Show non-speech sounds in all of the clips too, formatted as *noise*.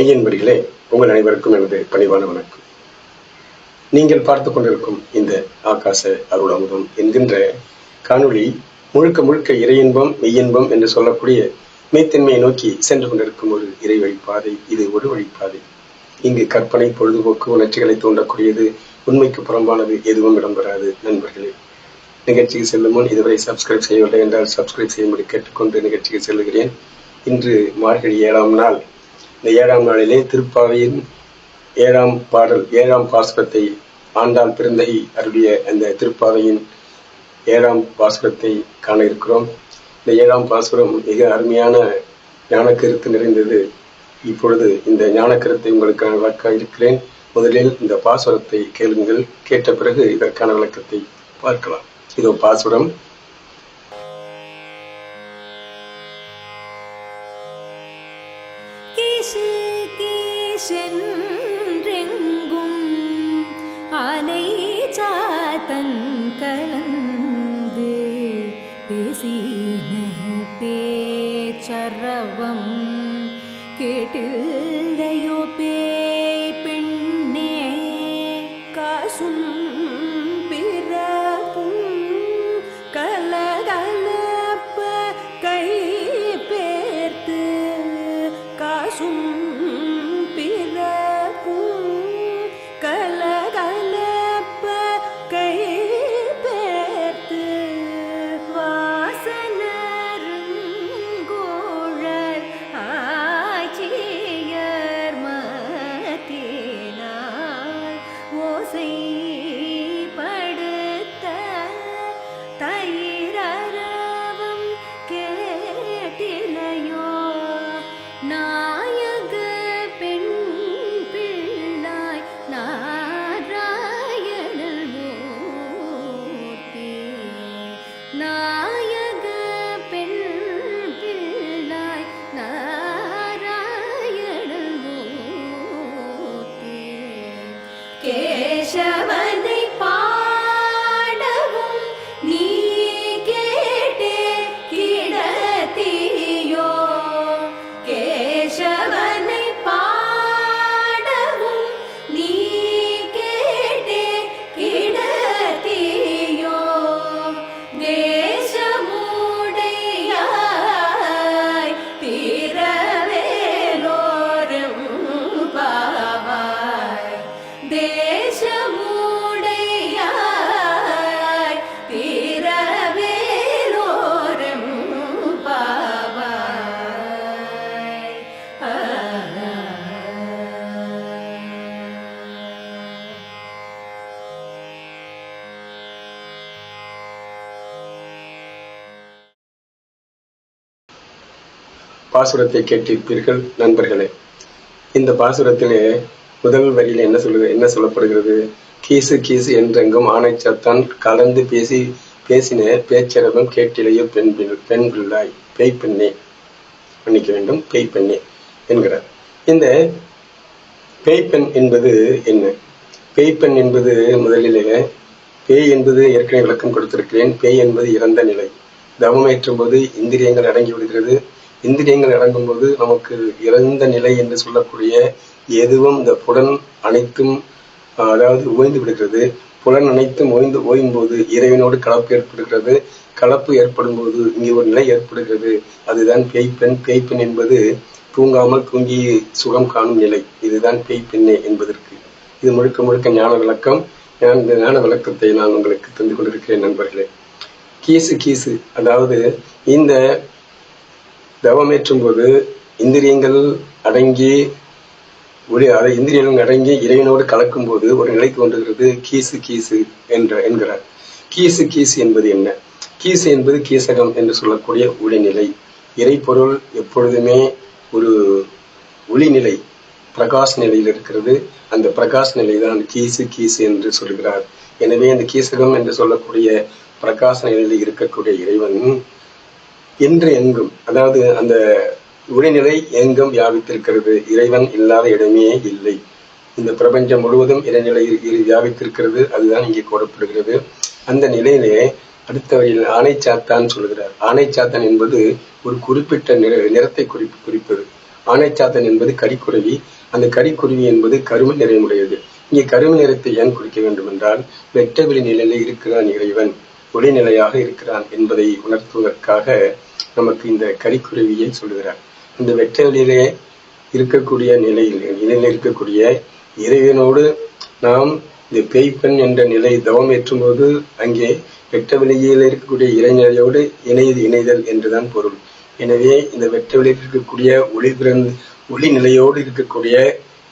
மெய்யன்படிகளே உங்கள் அனைவருக்கும் எனது பணிவான வணக்கம். நீங்கள் பார்த்து கொண்டிருக்கும் இந்த ஆகாச அருளமுதம் என்கின்ற காணொளி முழுக்க முழுக்க இறையின்பம் மெய்யின்பம் என்று சொல்லக்கூடிய மெய்த்தன்மையை நோக்கி சென்று கொண்டிருக்கும் ஒரு இறை வழிப்பாதை. இது ஒரு வழிப்பாதை. இங்கு கற்பனை பொழுதுபோக்கு உணர்ச்சிகளை தூண்டக்கூடியது உண்மைக்கு புறம்பானது எதுவும் இடம்பெறாது நண்பர்களே. நிகழ்ச்சிக்கு செல்லும் முன் இதுவரை சப்ஸ்கிரைப் செய்யவில்லை என்றால் சப்ஸ்கிரைப் செய்யும்படி கேட்டுக்கொண்டு நிகழ்ச்சிக்கு செல்லுகிறேன். இன்று மார்கழி ஏழாம் நாள். இந்த ஏழாம் நாளிலே திருப்பாவையின் ஏழாம் பாடல் ஏழாம் பாஸ்கரத்தை ஆண்டாள் பிறந்தகை அருளிய அந்த திருப்பாவையின் ஏழாம் பாஸ்கரத்தை காண இருக்கிறோம். இந்த ஏழாம் பாஸ்கரம் மிக அருமையான ஞானக்கருத்து நிறைந்தது. இப்பொழுது இந்த ஞானக்கருத்தை உங்களுக்கு விளக்க இருக்கிறேன். முதலில் இந்த பாசுரத்தை கேளுங்கள். கேட்ட பிறகு இதற்கான விளக்கத்தை பார்க்கலாம். இதோ பாசுரம். கேட்டில்லையோ நாயக பாசுரத்தை கேட்டிருப்பீர்கள் நண்பர்களே. இந்த பாசுரத்திலே முதல் வரியில என்ன சொல்லுது என்ன சொல்லப்படுகிறது? கீசு கீசு என்றெங்கும் ஆணைச்சத்தான் கலந்து பேசி பேசின பேச்சரவம் கேட்டிலேயோ பெண் பெண் பிள்ளாய் பேய் பெண்ணே மன்னிக்க வேண்டும் பேய் பெண்ணே என்கிறார். இந்த பேய் பெண் என்பது என்ன? பேய் பெண் என்பது முதலிலே பேய் என்பது ஏற்கனவே விளக்கம் கொடுத்திருக்கிறேன். பேய் என்பது இறந்த நிலை. தவமேற்றும் போது இந்திரியங்கள் அடங்கி விடுகிறது. இந்திரியங்கள் அடங்கும் போது நமக்கு இறந்த நிலை என்று சொல்லக்கூடிய எதுவும் இந்த புலன் அனைத்தும் அதாவது ஓய்ந்து விடுகிறது. புலன் அனைத்தும் ஓய்ந்து ஓயும் போது இறைவனோடு கலப்பு ஏற்படுகிறது. கலப்பு ஏற்படும் போது இங்கே ஒரு நிலை ஏற்படுகிறது. அதுதான் பேய் பெண் பேய் பெண் என்பது தூங்காமல் தூங்கி சுகம் காணும் நிலை. இதுதான் பேய் பெண்ணே என்பதற்கு. இது முழுக்க முழுக்க ஞான விளக்கம். இந்த ஞான விளக்கத்தை நான் உங்களுக்கு தந்து கொண்டிருக்கிறேன் நண்பர்களே. கீசு கீசு. அதாவது இந்த தவமேற்றும் போது இந்திரியங்கள் அடங்கி ஒளி இந்திரியங்கள் அடங்கி இறைவனோடு கலக்கும் போது ஒரு நிலை கொண்டுகிறது கீசு கீசு என்ற என்கிறார். கீசு கீசு என்பது என்ன? கீசு என்பது கீசகம் என்று சொல்லக்கூடிய ஒளிநிலை. இறைப்பொருள் எப்பொழுதுமே ஒரு ஒளிநிலை பிரகாஷ் நிலையில் இருக்கிறது. அந்த பிரகாஷ் நிலை தான் கீசு கீசு என்று சொல்கிறார். எனவே அந்த கீசகம் என்று சொல்லக்கூடிய பிரகாச நிலையில் இருக்கக்கூடிய இறைவன் என்று எங்கும் அதாவது அந்த ஒளிநிலை எங்கும் வியாபித்திருக்கிறது. இறைவன் இல்லாத இடமே இல்லை. இந்த பிரபஞ்சம் முழுவதும் இறைநிலையில் வியாபித்திருக்கிறது. அதுதான் இங்கே கூறப்படுகிறது. அந்த நிலையிலே அடுத்த வரியில் ஆணைச்சாத்தான் சொல்கிறார். ஆணைச்சாத்தான் என்பது ஒரு குறிப்பிட்ட நிற நிறத்தை குறிப்பு குறிப்பது. ஆனைச்சாத்தன் என்பது கரிக்குருவி. அந்த கரிக்குருவி என்பது கருமை நிறமுடையது. இங்கே கருமை நிறத்தை ஏன் குறிக்க வேண்டும் என்றால் வெட்டவெளி நிலையில இருக்கிறான் இறைவன். ஒளிநிலையாக இருக்கிறான் என்பதை உணர்த்துவதற்காக நமக்கு இந்த கரிக்குருவியை சொல்லுகிறார். இந்த வெட்ட இருக்கக்கூடிய நிலையில் நிலையில் இருக்கக்கூடிய இறைவனோடு நாம் இந்த பேய்ப்பெண் என்ற நிலை தவம் ஏற்றும்போது அங்கே வெட்ட வெளியில் இருக்கக்கூடிய இறைநிலையோடு இணையது இணைதல் என்றுதான் பொருள். எனவே இந்த வெட்ட வெளியில் இருக்கக்கூடிய ஒளி பிறந்து ஒளி நிலையோடு இருக்கக்கூடிய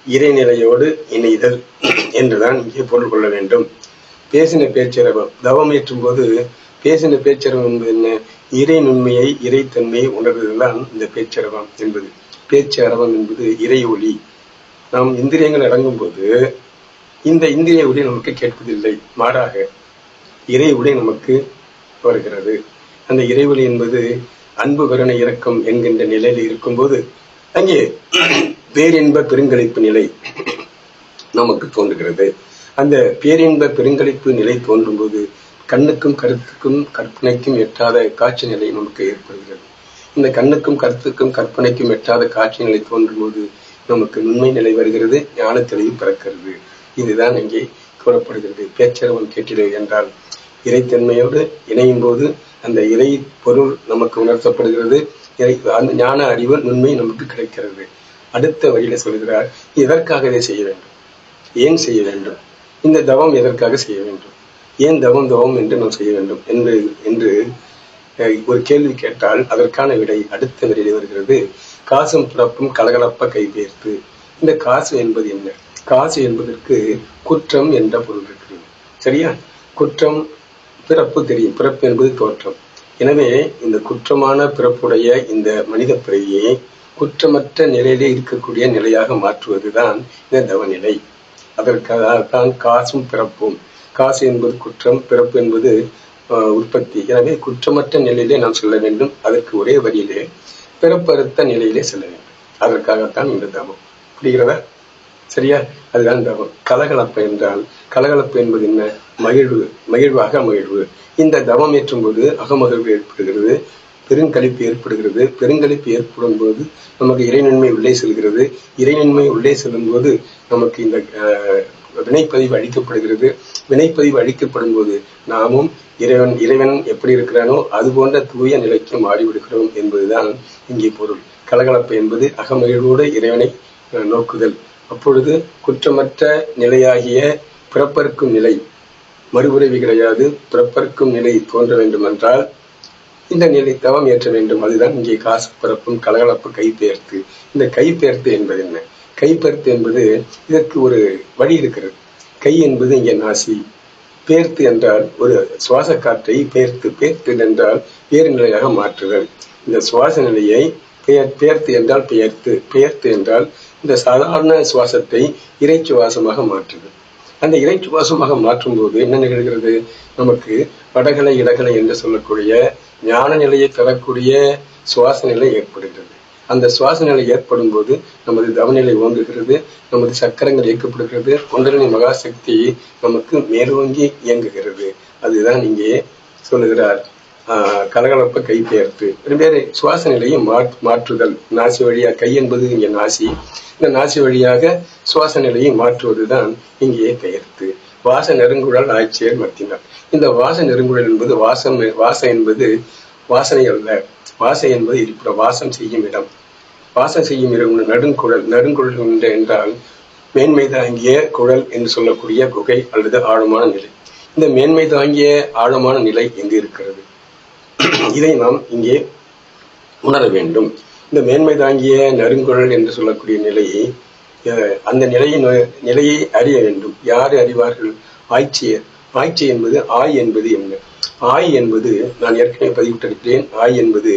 இறைநிலையோடு இணைதல் என்றுதான் இங்கே பொருள் கொள்ள வேண்டும். பேசின பேச்சரவம் தவம் ஏற்றும் போது பேசின பேச்சரவம் என்பது என்ன? இறை நுண்மையை இறைத்தன்மையை உணர்வதுதான் இந்த பேச்சரவம் என்பது. பேச்சு அரவம் என்பது இறை ஒளி. நாம் இந்திரியங்கள் அடங்கும் போது இந்த இந்திரிய ஒளி நமக்கு கேட்பதில்லை. மாறாக இறை ஒளி நமக்கு வருகிறது. அந்த இறை ஒளி என்பது அன்பு கருணை இறக்கம் என்கின்ற நிலையில் இருக்கும்போது அங்கே பேரின்ப பெருங்களிப்பு நிலை நமக்கு தோன்றுகிறது. அந்த பேரின்ப பெருங்களிப்பு நிலை தோன்றும் போது கண்ணுக்கும் கருத்துக்கும் கற்பனைக்கும் எட்டாத காட்சி நிலை நமக்கு ஏற்படுகிறது. இந்த கண்ணுக்கும் கருத்துக்கும் கற்பனைக்கும் எட்டாத காட்சி நிலை தோன்றும் போது நமக்கு நுண்மை நிலை வருகிறது ஞான தெளிவு பிறக்கிறது. இதுதான் இங்கே கூறப்படுகிறது. பேச்சரவம் கேட்டிடு என்றால் இறைத்தன்மையோடு இணையும் போது அந்த இறை பொருள் நமக்கு உணர்த்தப்படுகிறது. இறை அந்த ஞான அறிவு நுண்மை நமக்கு கிடைக்கிறது. அடுத்த வழியில சொல்கிறார் இதற்காக இதை செய்ய வேண்டும். ஏன் செய்ய வேண்டும்? இந்த தவம் எதற்காக செய்ய வேண்டும்? ஏன் தவம் தவம் என்று நாம் செய்ய வேண்டும்? என்று என்று அஹ், ஒரு கேள்வி கேட்டால் அதற்கான விடை அடுத்த வரியிலே வருகிறது. காசும் பிறப்பும் கலகலப்ப கைபேர்த்து. இந்த காசு என்பது என்ன? காசு என்பதற்கு குற்றம் என்ற பொருள் இருக்கிறது. சரியா? குற்றம் பிறப்பு தெரியும். பிறப்பு என்பது தோற்றம். எனவே இந்த குற்றமான பிறப்புடைய இந்த மனித பிறவியை குற்றமற்ற நிலையிலே இருக்கக்கூடிய நிலையாக மாற்றுவதுதான் இந்த தவநிலை அதற்காகத்தான் காசும் பிறப்பும். காசு என்பது குற்றம் பிறப்பு என்பது உற்பத்தி. எனவே குற்றமற்ற நிலையிலே நாம் செல்ல வேண்டும். அதற்கு ஒரே வரியிலே பிறப்பறுத்த நிலையிலே செல்ல வேண்டும். அதற்காகத்தான் இந்த தவம். புரிகிறதா? சரியா? அதுதான் தவம். கலகலப்பு என்றால் கலகலப்பு என்பது என்ன? மகிழ்வு. மகிழ்வாக மகிழ்வு. இந்த தவம் ஏற்றும் போது அகமகிழ்வு ஏற்படுகிறது. பெருங்களிப்பு ஏற்படுகிறது. பெருங்களிப்பு ஏற்படும் போது நமக்கு இறைநன்மை உள்ளே செல்கிறது. இறைநன்மை உள்ளே செல்லும் போது நமக்கு இந்த வினைப்பதிவு அளிக்கப்படுகிறது. வினைப்பதிவு அழிக்கப்படும் போது நாமும் இறைவன் இறைவன் எப்படி இருக்கிறானோ அது போன்ற தூய நிலைக்கு மாறிவிடுகிறோம் என்பதுதான் இங்கே பொருள். கலகலப்பு என்பது அகமகிழ்வோடு இறைவனை நோக்குதல். அப்பொழுது குற்றமற்ற நிலையாகிய பிறப்பறுக்கும் நிலை மறுபிறவி கிடையாது. பிறப்பறுக்கும் நிலை தோன்ற வேண்டுமென்றால் இந்த நிலை தவம் ஏற்ற வேண்டும். அதுதான் இங்கே காசு பிறப்பும் கலகலப்பு கைப்பெயர்த்து இந்த கைப்பெயர்த்து என்பது என்ன? கைப்பெயர்த்து என்பது இதற்கு ஒரு வழி இருக்கிறது. கை என்பது இங்கே நாசி. பேர்த்து என்றால் ஒரு சுவாச காற்றை பேர்த்து பேர்த்து என்றால் வேறு நிலையாக மாற்றுதல். இந்த சுவாச நிலையை பெயர் பேர்த்து என்றால் பெயர்த்து பெயர்த்து என்றால் இந்த சாதாரண சுவாசத்தை இறை சுவாசமாக மாற்றுதல். அந்த இறை சுவாசமாக மாற்றும் போது என்ன நிகழ்கிறது? நமக்கு வடகலை இடகலை என்று சொல்லக்கூடிய ஞான நிலையை தரக்கூடிய சுவாச நிலை ஏற்படுகிறது. அந்த சுவாச நிலை ஏற்படும் போது நமது தவநிலை ஓங்குகிறது நமது சக்கரங்கள் இயக்கப்படுகிறது குண்டலினி மகாசக்தி நமக்கு மேலோங்கி இயங்குகிறது. அதுதான் இங்கே சொல்லுகிறார். கலகலப்பை கை பெயர்த்து வெவ்வேறு சுவாச நிலையை மாற்றுதல். நாசி வழியா கை என்பது இங்கே நாசி. இந்த நாசி வழியாக சுவாச நிலையை மாற்றுவதுதான் இங்கே பெயர்த்து. வாச நெருங்குழல் ஆட்சியர் மத்தினார். இந்த வாச நெருங்குழல் என்பது வாசம் வாசம் என்பது வாசனை அல்ல. வாசை என்பது இருப்பிட வாசம் செய்யும் இடம். வாசம் செய்யும் இடம் நடுங்குழல். நடுங்குழல் என்று என்றால் மேன்மை தாங்கிய குழல் என்று சொல்லக்கூடிய குகை அல்லது ஆழமான நிலை. இந்த மேன்மை தாங்கிய ஆழமான நிலை எங்கு இருக்கிறது? இதை நாம் இங்கே உணர வேண்டும். இந்த மேன்மை தாங்கிய நறுங்குழல் என்று சொல்லக்கூடிய நிலையை அஹ், அந்த நிலையை நிலையை அறிய வேண்டும். யார் அறிவார்கள்? ஆய்ச்சியர். ஆய்ச்சி என்பது ஆய் என்பது என்ன? ஆய் என்பது நான் ஏற்கனவே பதிவிட்டிருக்கிறேன் ஆய் என்பது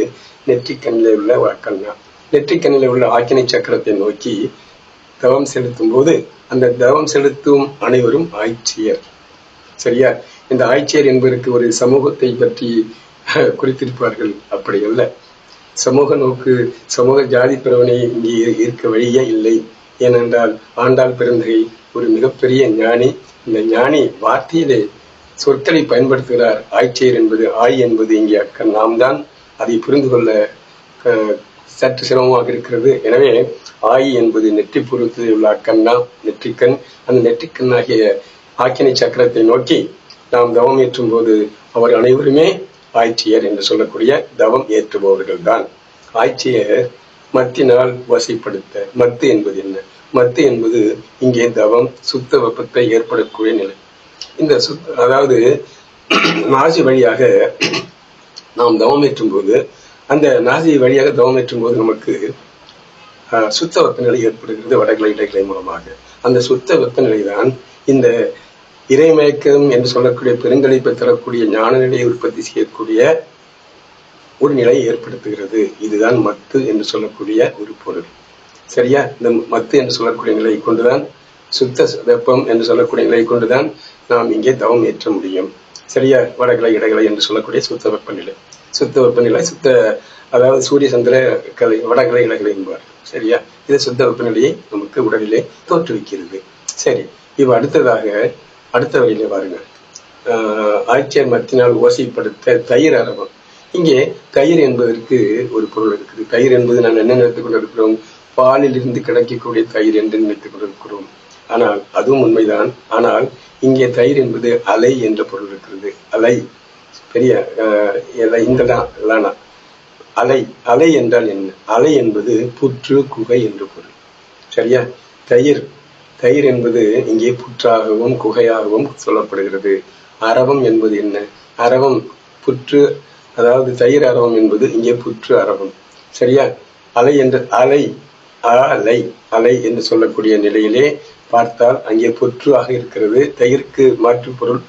நெற்றிக்கண்ணில் உள்ள கண்ணா நெற்றிக்கண்ணில் உள்ள ஆக்கினை சக்கரத்தை நோக்கி தவம் செலுத்தும் போது அந்த தவம் செலுத்தும் அனைவரும் ஆய்ச்சியர். சரியா? இந்த ஆய்ச்சியர் என்பதற்கு ஒரு சமூகத்தை பற்றி *laughs* குறித்திருப்பார்கள். அப்படி அல்ல சமூக நோக்கு சமூக ஜாதி பிறவனை இங்கே இருக்க வழியே இல்லை. ஏனென்றால் ஆண்டாள் பிறந்தகை ஒரு மிகப்பெரிய ஞானி இந்த ஞானி வார்த்தையிலே சொற்களை பயன்படுத்துகிறார். ஆய்ச்சியர் என்பது ஆய் என்பது இங்கே அக்க நாம் தான் அதை புரிந்து கொள்ள சற்று சிரமமாக இருக்கிறது. எனவே ஆயி என்பது நெற்றி பூர்வத்தில் உள்ள அக்கண்ணா நெற்றிக்கண். அந்த நெற்றிக்கண்ணாகிய ஆக்கினை சக்கரத்தை நோக்கி நாம் தவம் ஏற்றும் போது அவர் அனைவருமே ஆய்ச்சியர் என்று சொல்லக்கூடிய தவம் ஏற்றுபவர்கள் தான் ஆய்ச்சியர் மத்தினால் வசைப்படுத்த மத்து என்பது என்ன? மத்து என்பது இங்கே தவம் சுத்த வெப்பத்தை ஏற்படக்கூடிய நிலை. இந்த சுத் அதாவது நாசி வழியாக நாம் தவம் ஏற்றும் போது அந்த நாசி வழியாக தவம் ஏற்றும் போது நமக்கு ஆஹ், சுத்த வெப்பநிலை ஏற்படுகிறது வடகிளை இடைகிளை மூலமாக. அந்த சுத்த வெப்பநிலை தான் இந்த இறைமயக்கம் என்று சொல்லக்கூடிய பெருங்கலைப்பை தரக்கூடிய ஞான நிலையை உற்பத்தி செய்யக்கூடிய ஒரு நிலையை ஏற்படுத்துகிறது. இதுதான் மத்து என்று சொல்லக்கூடிய ஒரு பொருள். சரியா? இந்த மத்து என்று சொல்லக்கூடிய நிலையை கொண்டுதான் சுத்த வெப்பம் என்று சொல்லக்கூடிய நிலையை கொண்டுதான் நாம் இங்கே தவம் ஏற்ற முடியும். சரியா? வடகிளை இடகிளை என்று சொல்லக்கூடிய சுத்த வெப்பநிலை. சுத்த வெப்பநிலை சுத்த அதாவது சூரிய சந்திர கலை வடகிளை இடகிளை என்பார். சரியா? இது சுத்த வெப்பநிலையை நமக்கு உடலிலே தோற்றுவிக்கிறது. சரி. இவ் அடுத்ததாக அடுத்த வழியில பாருங்கள் ஆட்சியர் மத்தினால் ஓசைப்படுத்த தயிர் அரவம் இங்கே தயிர் என்பதற்கு ஒரு பொருள் இருக்குது. தயிர் என்பது நாம் என்ன நினைத்துக் கொண்டிருக்கிறோம்? பாலில் இருந்து கிடைக்கக்கூடிய தயிர் என்று நினைத்துக் கொண்டிருக்கிறோம். ஆனால் அதுவும் உண்மைதான். ஆனால் இங்கே தயிர் என்பது அலை என்ற பொருள் இருக்கிறது. அலை. பெரிய இந்த லானா. அலை. அலை என்றால் என்ன? அலை என்பது புற்று குகை என்று பொருள். சரியா? தயிர் தயிர் என்பது இங்கே புற்றாகவும் குகையாகவும் சொல்லப்படுகிறது. அரவம் என்பது என்ன? அரவம் புற்று அதாவது தயிர் அரவம் என்பது இங்கே புற்று அரவம். சரியா? அலை என்ற அலை அலை அலை என்று சொல்லக்கூடிய நிலையிலே பார்த்தால் அங்கே புற்று ஆக இருக்கிறது. தயிருக்கு மாற்று பொருள்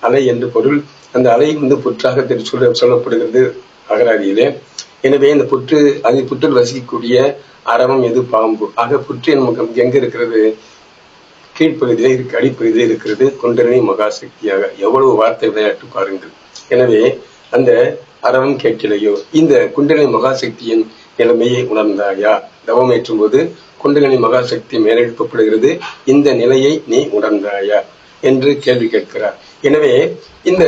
அலை என்று பொருள். அந்த அலை வந்து புற்றாக தெரி- சொல்ல சொல்லப்படுகிறது அகராதியிலே. எனவே இந்த புற்று அது புற்றில் வசிக்கக்கூடிய அரவம் எது? பாம்பு. ஆக புற்று நமக்கு எங்க இருக்கிறது? கீழ்ப்பகுதியிலே இருக்கு அடிப்பகுதியிலே இருக்கிறது கொண்டரணி மகாசக்தியாக எவ்வளவு வார்த்தை விளையாட்டு பாருங்கள். எனவே அந்த அறவும் கேட்கலையோ இந்த குண்டலினி மகாசக்தியின் நிலைமையை உணர்ந்தாயா? தவம் ஏற்றும் போது குண்டலினி மகாசக்தி மேலெழுப்பப்படுகிறது இந்த நிலையை நீ உணர்ந்தாயா? என்று கேள்வி கேட்கிறார். எனவே இந்த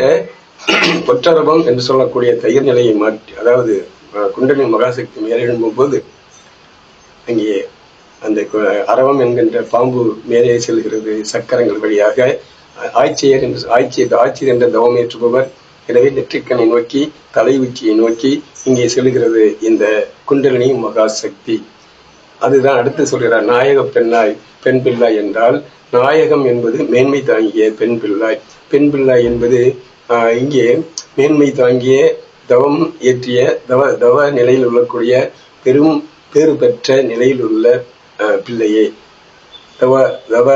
பொற்றரபம் என்று சொல்லக்கூடிய தயிர் நிலையை மாற்றி அதாவது குண்டலினி மகாசக்தி மேலெழும்பும் போது அங்கே அந்த அரவம் என்கின்ற பாம்பு மேலே செல்கிறது சக்கரங்கள் வழியாக. ஆ- ஆய்ச்சியர் என்று ஆய்ச்சியர் ஆட்சியர் என்ற தவம் ஏற்றுபவர் எனவே நெற்றிக்கனை நோக்கி தலை உச்சியை நோக்கி இங்கே செல்கிறது இந்த குண்டலினி மகாசக்தி. அதுதான் அடுத்து சொல்கிறார் நாயக பெண்ணாய் பெண் பிள்ளாய் என்றால் நாயகம் என்பது மேன்மை தாங்கிய பெண் பிள்ளாய் பெண் பிள்ளாய் என்பது ஆஹ், இங்கே மேன்மை தாங்கிய தவம் ஏற்றிய தவ தவ நிலையில் உள்ளக்கூடிய பெரும் பேறு பெற்ற நிலையில் உள்ள பிள்ளையே. தவ தவ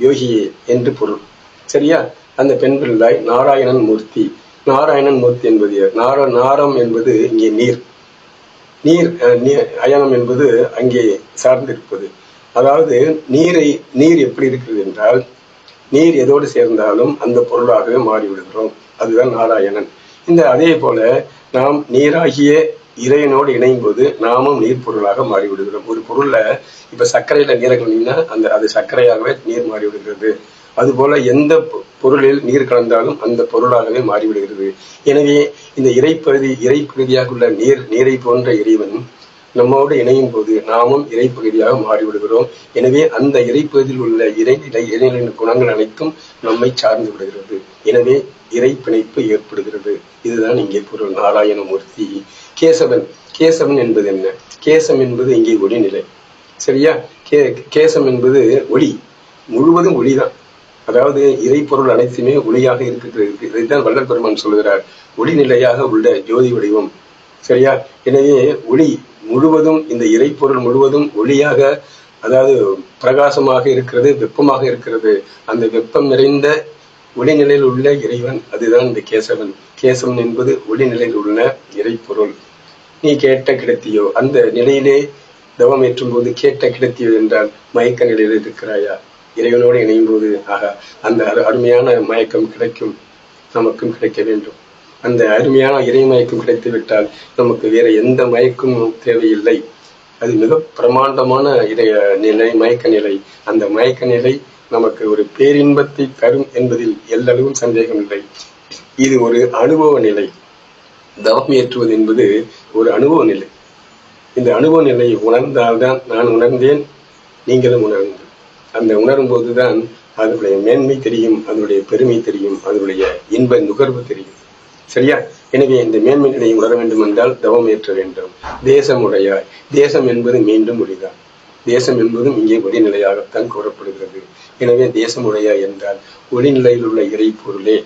யோகியே என்று பொருள். சரியா? அந்த பெண் பிள்ளை நாராயணன் மூர்த்தி. நாராயணன் மூர்த்தி என்பது நார நாரம் என்பது இங்கே நீர். நீர் அஹ், அயனம் என்பது அங்கே சார்ந்திருப்பது. அதாவது நீரை நீர் எப்படி இருக்கிறது என்றால் நீர் எதோடு சேர்ந்தாலும் அந்த பொருளாகவே மாறிவிடுகிறோம். அதுதான் நாராயணன். இந்த அதே போல நாம் நீராகிய இறைவனோடு இணையும் போது நாமும் நீர் பொருளாக மாறிவிடுகிறோம். ஒரு பொருள்ல இப்ப சர்க்கரையில நீரை கலந்தீங்கன்னா அந்த அது சர்க்கரையாகவே நீர் மாறிவிடுகிறது. அதுபோல எந்த பொருளில் நீர் கலந்தாலும் அந்த பொருளாகவே மாறிவிடுகிறது. எனவே இந்த இறைப்பகுதி இறைப்பகுதியாக உள்ள நீர் நீரை போன்ற இறைவன் நம்மோடு இணையும் போது நாமும் இறைப்பகுதியாக மாறிவிடுகிறோம். எனவே அந்த இறைப்பகுதியில் உள்ள இறைநிலை இறைநிலையின் குணங்கள் அனைத்தும் நம்மை சார்ந்து விடுகிறது. எனவே இறை பிணைப்பு ஏற்படுகிறது. இதுதான் இங்கே பொருள். நாராயணமூர்த்தி கேசவன். கேசவன் என்பது என்ன? கேசம் என்பது இங்கே ஒளிநிலை சரியா? கே கேசம் என்பது ஒளி. முழுவதும் ஒளிதான். அதாவது இறைப்பொருள் அனைத்துமே ஒளியாக இருக்கிறது இதைத்தான் வள்ளல் பெருமான் சொல்கிறார் ஒளி நிலையாக உள்ள ஜோதி வடிவம். சரியா? எனவே ஒளி முழுவதும் இந்த இறைப்பொருள் முழுவதும் ஒளியாக அதாவது பிரகாசமாக இருக்கிறது வெப்பமாக இருக்கிறது. அந்த வெப்பம் நிறைந்த ஒளிநிலையில் உள்ள இறைவன் அதுதான் இந்த கேசவன். கேசவன் என்பது ஒளிநிலையில் உள்ள இறைப்பொருள். நீ கேட்ட கிடைத்தியோ அந்த நிலையிலே தவம் ஏற்றும் போது கேட்ட கிடைத்தியோ என்றால் மயக்க நிலையில் இருக்கிறாயா? இறைவனோடு இணையும் போது ஆகா அந்த அரு- அருமையான மயக்கம் கிடைக்கும். நமக்கும் கிடைக்க வேண்டும். அந்த அருமையான இறை மயக்கம் கிடைத்து விட்டால் நமக்கு வேற எந்த மயக்கமும் தேவையில்லை. அது மிக பிரமாண்டமான இடைய நிலை மயக்க நிலை அந்த மயக்க நிலை நமக்கு ஒரு பேரின்பத்தை தரும் என்பதில் எல்லளவும் சந்தேகம் இல்லை. இது ஒரு அனுபவ நிலை. தவம் ஏற்றுவது என்பது ஒரு அனுபவ நிலை. இந்த அனுபவ நிலையை உணர்ந்தால்தான் நான் உணர்ந்தேன் நீங்களும் உணர்ந்து அந்த உணரும் போதுதான் அதனுடைய மேன்மை தெரியும் அதனுடைய பெருமை தெரியும் அதனுடைய இன்ப நுகர்வு தெரியும். சரியா? எனவே இந்த மேன்மை நிலையை உணர வேண்டும் என்றால் தவம் ஏற்ற வேண்டும். தேசம் உடையாய். தேசம் என்பது மீண்டும் ஒளிதான். தேசம் என்பதும் இங்கே ஒளிநிலையாகத்தான் கூறப்படுகிறது. எனவே தேசமுடையா உடையாய் என்றால் ஒளிநிலையில் உள்ள இறைப்பொருளே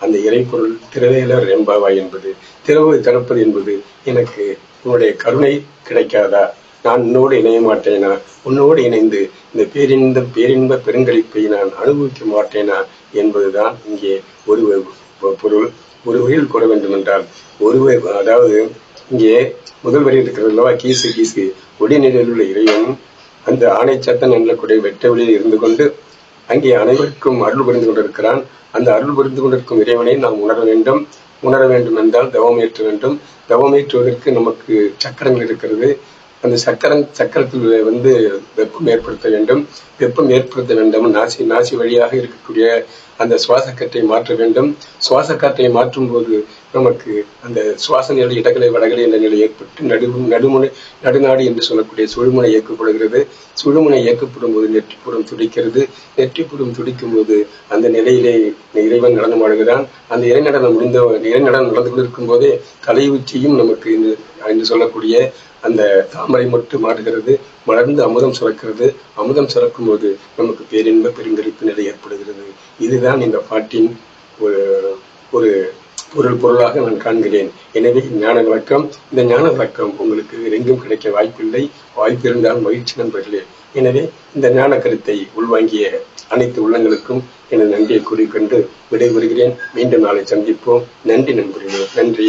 அந்த இறைப்பொருள் திரவேலர் எம்பாவாய் என்பது திறவு திறப்பது என்பது எனக்கு உன்னுடைய கருணை கிடைக்காதா? நான் உன்னோடு இணைய மாட்டேனா? உன்னோடு இணைந்து இந்த பேரின்ப பேரின்ப பெருங்களிப்பை நான் அனுபவிக்க மாட்டேனா? என்பதுதான் இங்கே ஒரு பொருள். ஒரு வரியில் கூற வேண்டும் என்றால் ஒரு அதாவது இங்கே முதல் வரி இருக்கிறது அல்லவா? கீசு கீசு. ஒடிநிலையில் உள்ள இறைவன் அந்த ஆணை சத்தன் என்ற வெட்ட வெளியில் இருந்து கொண்டு அங்கே அனைவருக்கும் அருள் புரிந்து கொண்டிருக்கிறான். அந்த அருள் புரிந்து கொண்டிருக்கும் இறைவனை நாம் உணர வேண்டும். உணர வேண்டும் என்றால் தவம் ஏற்ற வேண்டும். தவம் ஏற்றுவதற்கு நமக்கு சக்கரங்கள் இருக்கிறது. அந்த சக்கரம் சக்கரத்தில் வந்து வெப்பம் ஏற்படுத்த வேண்டும். வெப்பம் ஏற்படுத்த வேண்டும். நாசி நாசி வழியாக இருக்கக்கூடிய அந்த சுவாச காற்றை மாற்ற வேண்டும். சுவாச காற்றை மாற்றும் போது நமக்கு அந்த சுவாச நிலை இடகலை வடகலை என்ற நிலை ஏற்பட்டு நடு நடுமுனை நடுநாடு என்று சொல்லக்கூடிய சுழுமுனை இயக்கப்படுகிறது. சுழுமுனை இயக்கப்படும் போது நெற்றிப்புறம் துடிக்கிறது. நெற்றிப்புறம் துடிக்கும் போது அந்த நிலையிலே இறைவன் நடனமாடுகிறான் அந்த இறை நடனம் முடிந்த இறை நடனம் நடந்து கொண்டிருக்கும் போதே தலை உச்சியும் நமக்கு என்று சொல்லக்கூடிய அந்த தாமரை மட்டும் மாறுகிறது மலர்ந்து அமுதம் சுரக்கிறது. அமுதம் சுரக்கும் போது நமக்கு பேரின்ப பெருங்கரிப்பு நிலை ஏற்படுகிறது. இதுதான் இந்த பாட்டின் ஒரு ஒரு பொருள் பொருளாக நான் காண்கிறேன். எனவே ஞான விளக்கம் இந்த ஞான விளக்கம் உங்களுக்கு எங்கும் கிடைக்க வாய்ப்பில்லை. வாய்ப்பு இருந்தால் மகிழ்ச்சி நண்பர்களே. எனவே இந்த ஞான கருத்தை உள்வாங்கிய அனைத்து உள்ளங்களுக்கும் எனது நன்றியை கூறிக்கொண்டு விடைபெறுகிறேன். மீண்டும் நாளை சந்திப்போம். நன்றி நண்பர்களே. நன்றி.